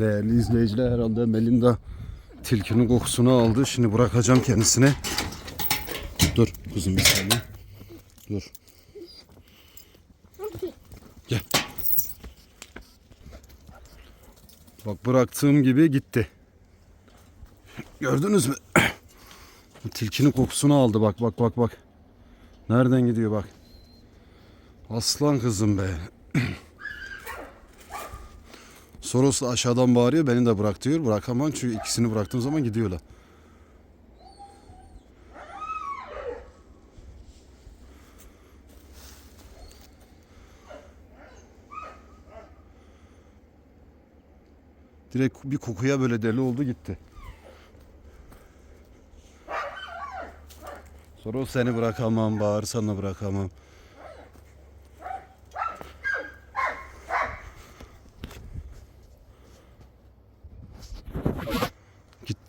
Değerli izleyiciler herhalde Melinda tilkinin kokusunu aldı. Şimdi bırakacağım kendisine. Dur kuzum bir saniye. Dur. Gel. Bak bıraktığım gibi gitti. Gördünüz mü? Tilkinin kokusunu aldı bak bak bak bak. Nereden gidiyor bak. Aslan kızım be. Soros da aşağıdan bağırıyor beni de bırak diyor. Bırakamam çünkü ikisini bıraktığım zaman gidiyorlar. Direkt bir kokuya böyle deli oldu gitti. Soros seni bırakamam, bağırsan da bırakamam.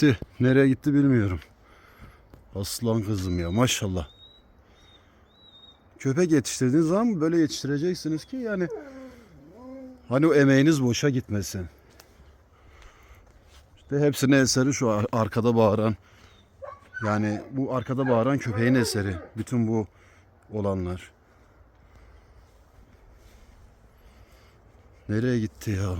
Gitti. Nereye gitti bilmiyorum. Aslan kızım ya maşallah. Köpek yetiştirdiğiniz zaman böyle yetiştireceksiniz ki yani hani o emeğiniz boşa gitmesin. İşte hepsinin eseri şu ar- arkada bağıran yani bu arkada bağıran köpeğin eseri. Bütün bu olanlar. Nereye gitti ya?